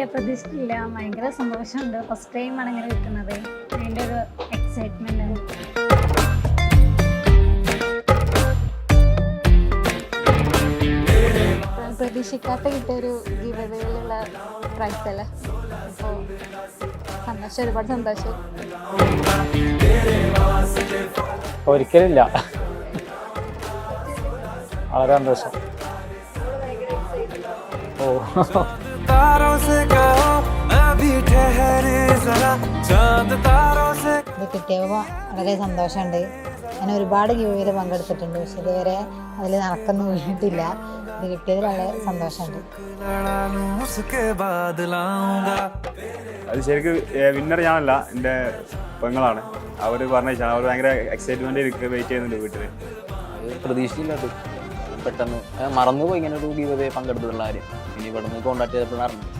ഇല്ല പ്രതീക്ഷിച്ചില്ല ഭയങ്കര സന്തോഷമുണ്ട്. ഫസ്റ്റ് ടൈം ആണ് ഇങ്ങനെ കിട്ടുന്നത്. അതിന്റെ ഒരു എക്സൈറ്റ്മെന്റ് ആണ്. പ്രതീക്ഷിക്കാത്ത കിട്ടിയൊരു ഒരു ഗീവതയിലുള്ള പ്രൈസ് അല്ലേ? അപ്പോൾ സന്തോഷം ഒരുപാട് സന്തോഷം. ഒരിക്കലില്ല. വളരെ സന്തോഷം. ഓ. तारों से कहो अभी ठहरे जरा चांद तारों से ഇത് കിട്ടിയപ്പോൾ വളരെ സന്തോഷമുണ്ട് ഞാൻ ഒരുപാട് ക്യൂവിൽ പങ്കെടുത്തിട്ടുണ്ട് പക്ഷെ ഇതുവരെ അതിൽ നടക്കൊന്നും വീണിട്ടില്ല ഇത് കിട്ടിയതിൽ വളരെ സന്തോഷമുണ്ട് लड़ा लूं उसके बाद लाऊंगा അത് ശരിക്കും വിന്നർ ഞാനല്ല എൻ്റെ പെങ്ങളാണ് അവർ പറഞ്ഞ അവർ ഭയങ്കര എക്സൈറ്റ്മെന്റ് വെയിറ്റ് ചെയ്യുന്നുണ്ട് വീട്ടിൽ അത് പ്രതീക്ഷിച്ചില്ല അത് പെട്ടെന്ന് മറന്നുപോയി ഇങ്ങനെ ഒരു ഗീവതയെ പങ്കെടുത്തിട്ടുള്ള കാര്യം. ഇനി ഇവിടെ നിന്ന് കോണ്ടാക്ട് ചെയ്തപ്പോഴാണ് അറിഞ്ഞത്